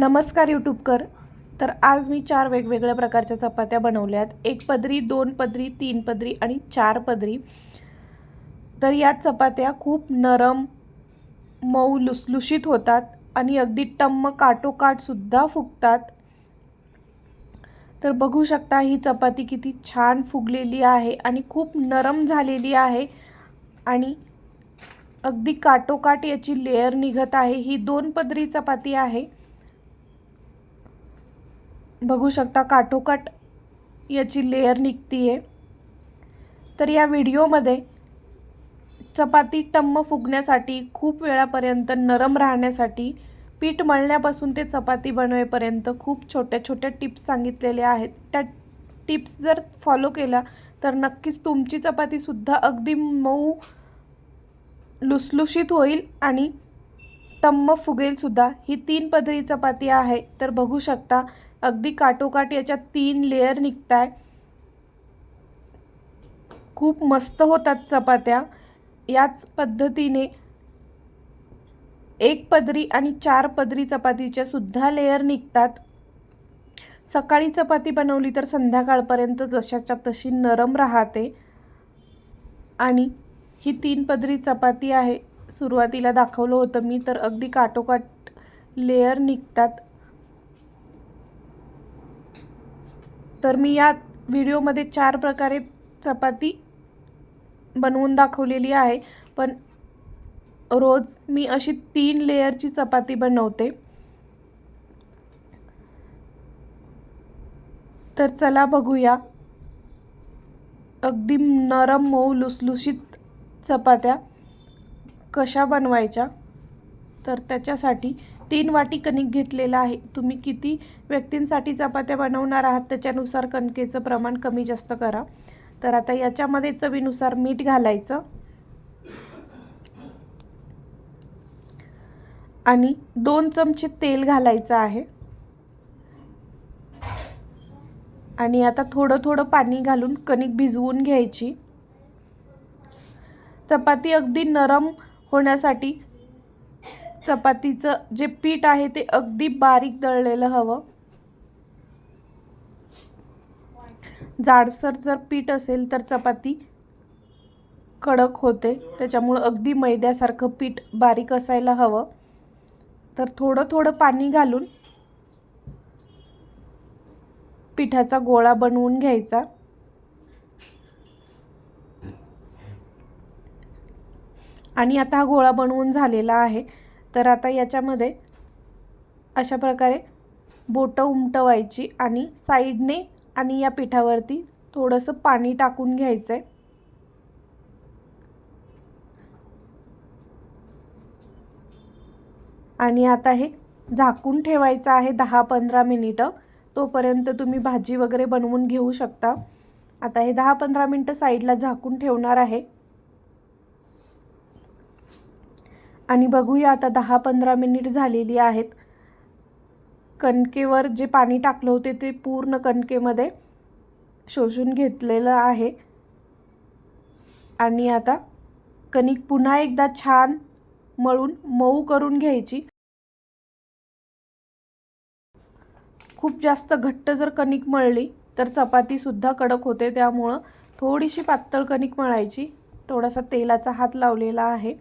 नमस्कार यूट्यूबकर. तर आज मी चार वेगवेगळ्या प्रकारच्या चपात्या बनवल्या आहेत एक पदरी दोन पदरी तीन पदरी आणि चार पदरी. तर या चपात्या खूप नरम मऊ लुसलुशीत होतात आणि अगदी टम्म काटोकाटसुद्धा फुगतात. तर बघू शकता ही चपाती किती छान फुगलेली आहे आणि खूप नरम झालेली आहे आणि अगदी काटोकाट याची लेअर निघत आहे. ही दोन पदरी चपाती आहे. बघू शकता काठोकाठ याची लेअर आहे तर या व्हिडिओमध्ये चपाती टम्म फुगण्यासाठी खूप वेळापर्यंत नरम राहण्यासाठी पीठ मळण्यापासून ते चपाती बनवेपर्यंत खूप छोट्या छोट्या टिप्स सांगितलेल्या आहेत. त्या टिप्स जर फॉलो केल्या तर नक्कीच तुमची चपातीसुद्धा अगदी मऊ लुसलुशीत होईल आणि टम्म फुगेलसुद्धा ही तीन पदरी चपाती आहे. तर बघू शकता अगदी काटोकाट याच्यात तीन लेअर निघत आहे खूप मस्त होतात चपात्या. याच पद्धतीने एक पदरी आणि चार पदरी चपातीच्या सुद्धा लेअर निघतात. सकाळी चपाती बनवली तर संध्याकाळपर्यंत जशाच्या तशी नरम राहते. आणि ही तीन पदरी चपाती आहे. सुरुवातीला दाखवलं होतं मी तर अगदी काटोकाट लेअर निघतात. तर मी या व्हिडिओमध्ये चार प्रकारे चपाती बनवून दाखवलेली आहे. पण रोज मी अशी तीन लेयरची चपाती बनवते. तर चला बघूया. अगदी नरम मऊ लुसलुशीत चपात्या कशा बनवायच्या? तर त्याच्यासाठी तीन वाटी कणिक घेतलेलं आहे. तुम्ही किती व्यक्तींसाठी चपात्या बनवणार आहात? त्याच्यानुसार कणकेचं प्रमाण कमी जास्त करा. तर आता याच्यामध्ये चवीनुसार मीठ घालायचं. आणि दोन चमचे तेल घालायचं आहे. आणि आता थोडं थोडं पाणी घालून कणिक भिजवून घ्यायची. चपाती अगदी नरम होण्यासाठी चपातीचं जे पीठ आहे ते अगदी बारीक दळलेलं हवं. जाडसर जर पीठ असेल तर चपाती कडक होते. त्याच्यामुळं अगदी मैद्यासारखं पीठ बारीक असायला हवं. तर थोडं थोडं पाणी घालून पिठाचा गोळा बनवून घ्यायचा. आणि आता हा गोळा बनवून झालेला आहे. तर आता याच्यामध्ये अशा प्रकारे बोटं उमटवायची आणि साईडने आणि या पिठावरती थोडंसं पाणी टाकून घ्यायचं आहे आणि आता हे झाकून ठेवायचं आहे दहा पंधरा मिनिटं. तोपर्यंत तुम्ही भाजी वगैरे बनवून घेऊ शकता. आता हे दहा पंधरा मिनटं साईडला झाकून ठेवणार आहे. आणि बघूया आता दहा पंधरा मिनिट झालेली आहेत. कणकेवर जे पाणी टाकलं होते ते पूर्ण कणकेमध्ये शोषून घेतलेलं आहे. आणि आता कणिक पुन्हा एकदा छान मळून मऊ करून घ्यायची. खूप जास्त घट्ट जर कणिक मळली तर चपातीसुद्धा कडक होते त्यामुळं थोडीशी पातळ कणिक मळायची. थोडासा तेलाचा हात लावलेला आहे.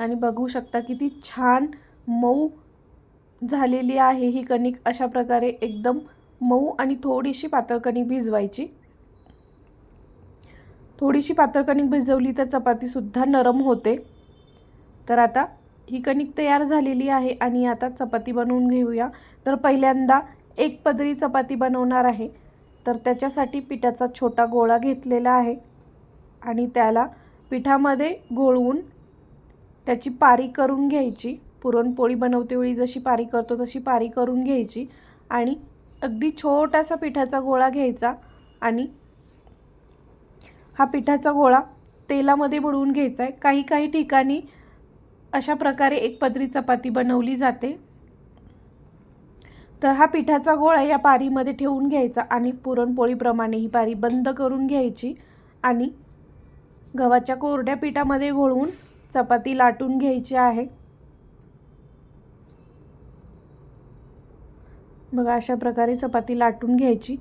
आणि बघू शकता किती छान मऊ झालेली आहे ही कणिक. अशा प्रकारे एकदम मऊ आणि थोडीशी पातळ कणिक भिजवायची. थोडीशी पातळ कणिक भिजवली तर चपातीसुद्धा नरम होते. तर आता ही कणिक तयार झालेली आहे आणि आता चपाती बनवून घेऊया. तर पहिल्यांदा एक पदरी चपाती बनवणार आहे. तर त्याच्यासाठी पिठाचा छोटा गोळा घेतलेला आहे आणि त्याला पिठामध्ये घोळवून त्याची पारी करून घ्यायची. पुरणपोळी बनवते वेळी जशी पारी करतो तशी पारी करून घ्यायची आणि अगदी छोटासा पिठाचा गोळा घ्यायचा आणि हा पिठाचा गोळा तेलामध्ये बुडवून घ्यायचा आहे. काही काही ठिकाणी अशा प्रकारे एक पदरी चपाती बनवली जाते. तर हा पिठाचा गोळा या पारीमध्ये ठेवून घ्यायचा आणि पुरणपोळीप्रमाणे ही पारी बंद करून घ्यायची आणि गव्हाच्या कोरड्या पिठामध्ये घोळवून चपाती लाटून घ्यायची आहे. बघा अशा प्रकारे चपाती लाटून घ्यायची.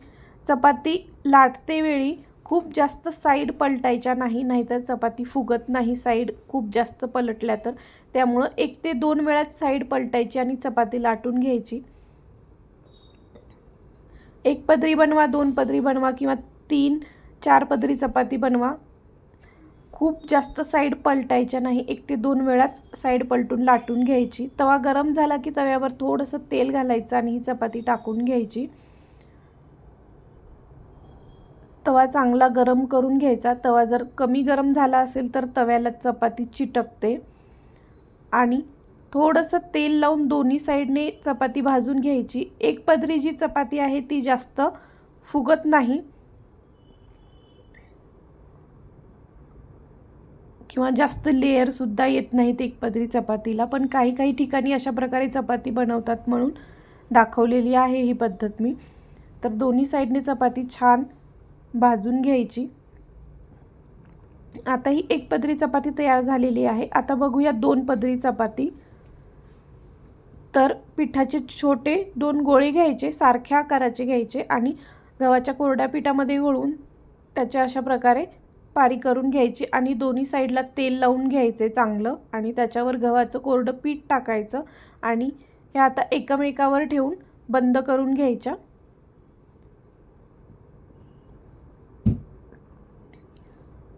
चपाती लाटते वेळी खूप जास्त साईड पलटायच्या नाही नाहीतर चपाती फुगत नाही साईड खूप जास्त पलटल्या तर. त्यामुळं एक ते दोन वेळात साईड पलटायची आणि चपाती लाटून घ्यायची. एक पदरी बनवा दोन पदरी बनवा किंवा तीन चार पदरी चपाती बनवा. खूप जास्त साईड पलटायच्या नाही एक ते दोन वेळाच साईड पलटून लाटून घ्यायची. तवा गरम झाला की तव्यावर थोडंसं तेल घालायचं आणि ही चपाती टाकून घ्यायची. तवा चांगला गरम करून घ्यायचा. तवा जर कमी गरम झाला असेल तर तव्याला चपाती चिटकते. आणि थोडंसं तेल लावून दोन्ही साईडने चपाती भाजून घ्यायची. एक पदरी जी चपाती आहे ती जास्त फुगत नाही. किंवा जास्त लेअरसुद्धा येत नाहीत एक पदरी चपातीला पण काही काही ठिकाणी अशा प्रकारे चपाती बनवतात म्हणून दाखवलेली आहे ही पद्धत मी. तर दोन्ही साईडने चपाती छान भाजून घ्यायची. आता ही एक पदरी चपाती तयार झालेली आहे. आता बघूया दोन पदरी चपाती. तर पिठाचे छोटे दोन गोळे घ्यायचे सारख्या आकाराचे घ्यायचे आणि गव्हाच्या कोरड्या पिठामध्ये घोळून त्याच्या अशा प्रकारे पारी करून घ्यायची आणि दोन्ही साईडला तेल लावून घ्यायचे चांगलं आणि त्याच्यावर गव्हाचं कोरडं पीठ टाकायचं आणि हे आता एकमेकावर ठेवून बंद करून घ्यायच्या.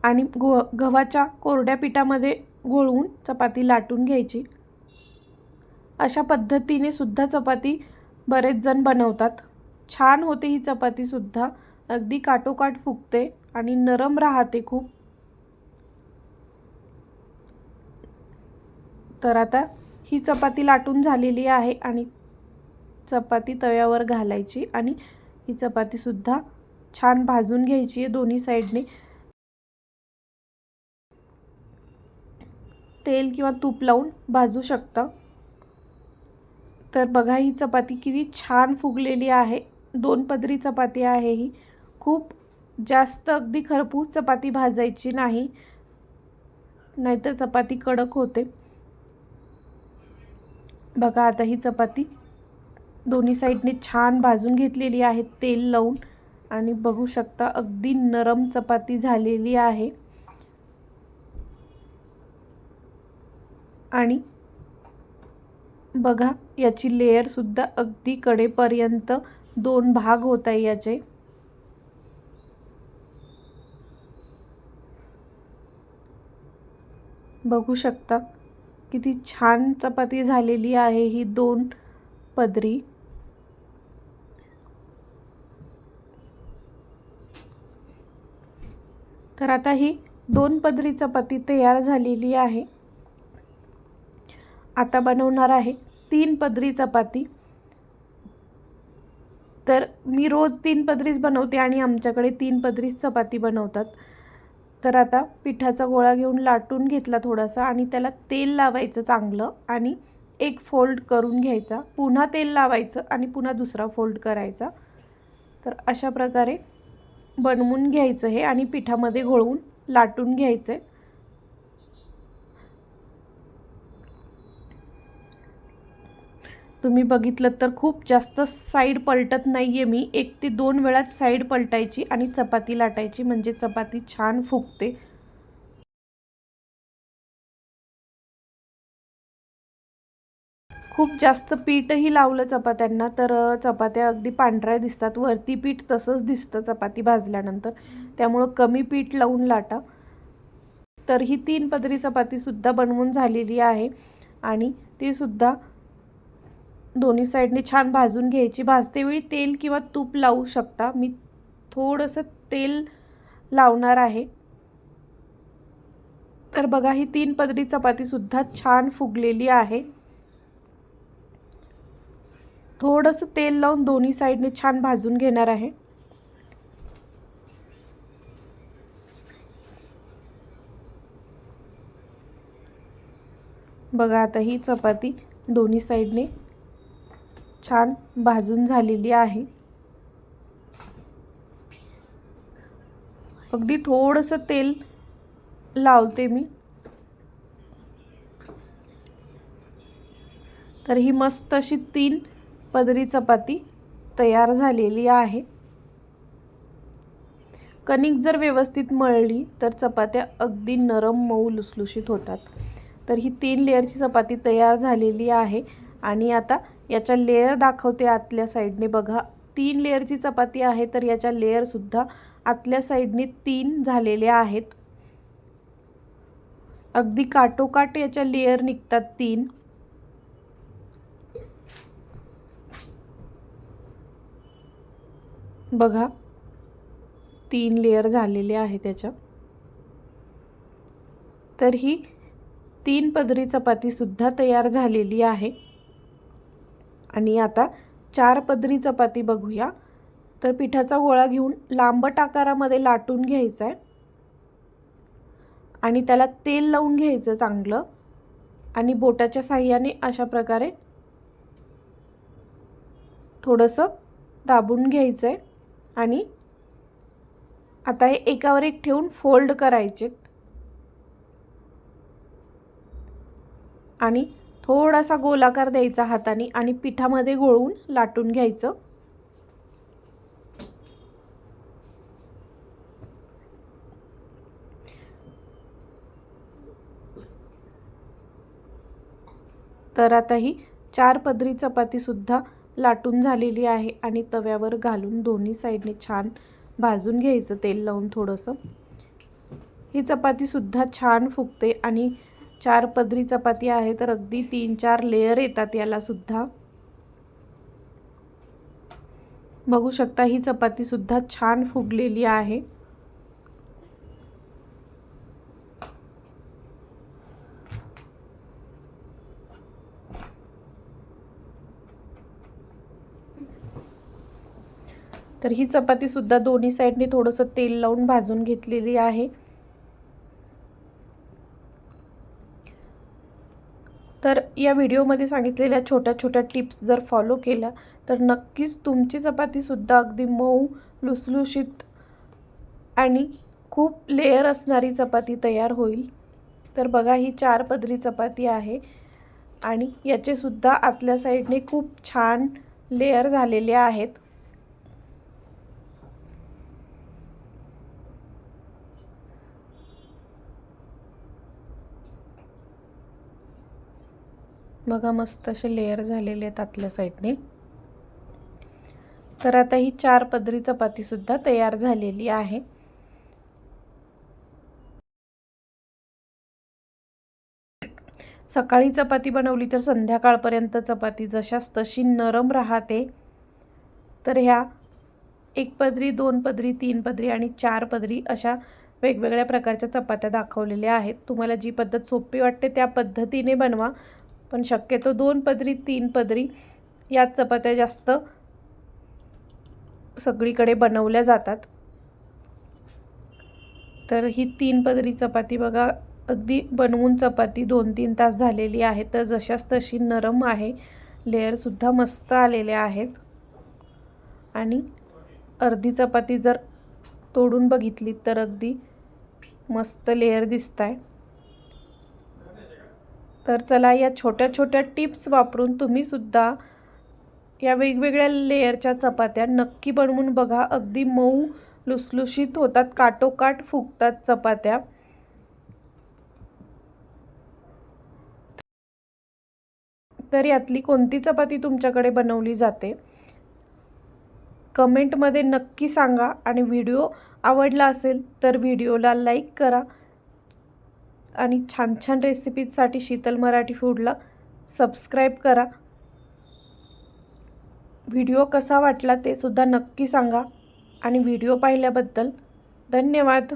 आणि गो गव्हाच्या कोरड्या पिठामध्ये घोळवून चपाती लाटून घ्यायची. अशा पद्धतीने सुद्धा चपाती बरेच जण बनवतात. छान होते ही चपातीसुद्धा अगदी काटोकाट फुगते आणि नरम राहते खूप. तर आता ही चपाती लाटून झालेली आहे आणि चपाती तव्यावर घालायची आणि ही चपातीसुद्धा छान भाजून घ्यायची आहे दोन्ही साईडने. तेल किंवा तूप लावून भाजू शकता. तर बघा ही चपाती किती छान फुगलेली आहे. दोन पदरी चपाती आहे ही. खूप जास्त अगदी खरपूस चपाती भाजायची नाही नाहीतर चपाती कडक होते. बघा आता ही चपाती दोन्ही साईडने छान भाजून घेतलेली आहे तेल लावून. आणि बघू शकता अगदी नरम चपाती झालेली आहे. आणि बघा याची लेयरसुद्धा अगदी कडेपर्यंत दोन भाग होत आहे याचे. बघू शकता. किती छान चपाती झालेली आहे ही दोन पदरी. तर आता ही दोन पदरी चपाती तयार झालेली आहे. आता बनवणार आहे तीन पदरी चपाती. तर मी रोज तीन पदरीच बनवते आणि आमच्याकडे तीन पदरीच चपाती बनवतात. तर आता पिठाचा गोळा घेऊन लाटून घेतला थोडासा आणि त्याला तेल लावायचं चांगलं आणि एक फोल्ड करून घ्यायचा. पुन्हा तेल लावायचं आणि पुन्हा दुसरा फोल्ड करायचा. तर अशा प्रकारे बनवून घ्यायचं हे आणि पिठामध्ये घोळवून लाटून घ्यायचं. आहे तुम्ही बघितलं तर खूप जास्त साईड पलटत नाही आहे मी. एक ते दोन वेळात साईड पलटायची आणि चपाती लाटायची म्हणजे चपाती छान फुगते. खूप जास्त पीठही लावलं चपात्यांना तर चपात्या अगदी पांढऱ्या दिसतात. वरती पीठ तसंच दिसतं चपाती भाजल्यानंतर. त्यामुळं कमी पीठ लावून लाटा. तर ही तीन पदरी चपातीसुद्धा बनवून झालेली आहे. आणि तीसुद्धा दोन्ही साईडने छान भाजून घ्यायची. भाजतेवेळी तेल किंवा तूप लावू शकता. मी थोडंसं तेल लावणार आहे. तर बघा ही तीन पदरी चपातीसुद्धा छान फुगलेली आहे. थोडंसं तेल लावून दोन्ही साईडने छान भाजून घेणार आहे. बघा आता ही चपाती दोन्ही साईडने छान भाजून झालेली आहे. अगदी थोडंसं तेल लावते मी. तर ही मस्त अशी तीन पदरी चपाती तयार झालेली आहे. कणिक जर व्यवस्थित मळली तर चपात्या अगदी नरम मऊ लुसलुशीत होतात. तर ही तीन लेअरची चपाती तयार झालेली आहे आणि आता याच्या लेअर दाखवते आतल्या साईडने बघा तीन लेअरची चपाती आहे तर याच्या लेअरसुद्धा आतल्या साईडने तीन झालेल्या आहेत. अगदी काटोकाट याच्या लेअर निघतात तीन. बघा तीन लेअर झालेले आहे त्याच्या तर ही तीन पदरी चपातीसुद्धा तयार झालेली आहे. आणि आता चार पदरी चपाती बघूया. तर पिठाचा गोळा घेऊन लांबट आकारामध्ये लाटून घ्यायचा आहे आणि त्याला तेल लावून घ्यायचं चांगलं. आणि बोटाच्या साह्याने अशा प्रकारे थोडंसं दाबून घ्यायचं आहे आणि आता हे एकावर एक ठेवून फोल्ड करायचे आणि थोडासा गोलाकार द्यायचा हाताने आणि पिठामध्ये गोळून लाटून घ्यायचं. तर आता ही चार पदरी चपातीसुद्धा लाटून झालेली आहे आणि तव्यावर घालून दोन्ही साईडने छान भाजून घ्यायचं तेल लावून थोडंसं. ही चपातीसुद्धा छान फुगते आणि चार पदरी चपाती आहे तर अगदी तीन चार लेअर येतात यालासुद्धा. बघू शकता ही चपातीसुद्धा छान फुगलेली आहे. तर ही चपातीसुद्धा दोन्ही साईडने थोडंसं तेल लावून भाजून घेतलेली आहे तर या व्हिडिओमध्ये सांगितलेल्या छोट्या छोट्या टिप्स जर फॉलो केल्या तर नक्कीच तुमची चपातीसुद्धा अगदी मऊ लुसलुशीत आणि खूप लेअर असणारी चपाती तयार होईल. तर बघा ही चार पदरी चपाती आहे आणि याचेसुद्धा आतल्या साईडने खूप छान लेअर झालेले आहेत. बघा मस्त असे लेअर झालेले आहेत आतल्या साईडने तर आता ही चार पदरी चपातीसुद्धा तयार झालेली आहे. सकाळी चपाती बनवली तर संध्याकाळपर्यंत चपाती जशाच तशी नरम राहते. तर ह्या एक पदरी दोन पदरी तीन पदरी आणि चार पदरी अशा वेगवेगळ्या प्रकारच्या चपात्या दाखवलेल्या आहेत. तुम्हाला जी पद्धत सोपी वाटते त्या पद्धतीने बनवा. पण शक्यतो दोन पदरी तीन पदरी याच चपात्या जास्त सगळीकडे बनवल्या जातात. तर ही तीन पदरी चपाती बघा अगदी बनवून चपाती दोन तीन तास झालेली आहे तर जशाच तशी नरम आहे. लेअरसुद्धा मस्त आलेले आहेत. आणि अर्धी चपाती जर तोडून बघितली तर अगदी मस्त लेअर दिसत आहे तर चला या छोट्या छोट्या टिप्स वापरून तुम्हीसुद्धा या वेगवेगळ्या लेअरच्या चपात्या नक्की बनवून बघा. अगदी मऊ लुसलुशीत होतात काटोकाट फुगतात चपात्या. तर यातली कोणती चपाती तुमच्याकडे बनवली जाते? कमेंटमध्ये नक्की सांगा आणि व्हिडिओ आवडला असेल तर व्हिडिओला लाईक करा. आणि छान छान रेसिपीजसाठी शीतल मराठी फूडला सबस्क्राईब करा. व्हिडिओ कसा वाटला ते सुद्धा नक्की सांगा. आणि व्हिडिओ पाहिल्याबद्दल धन्यवाद.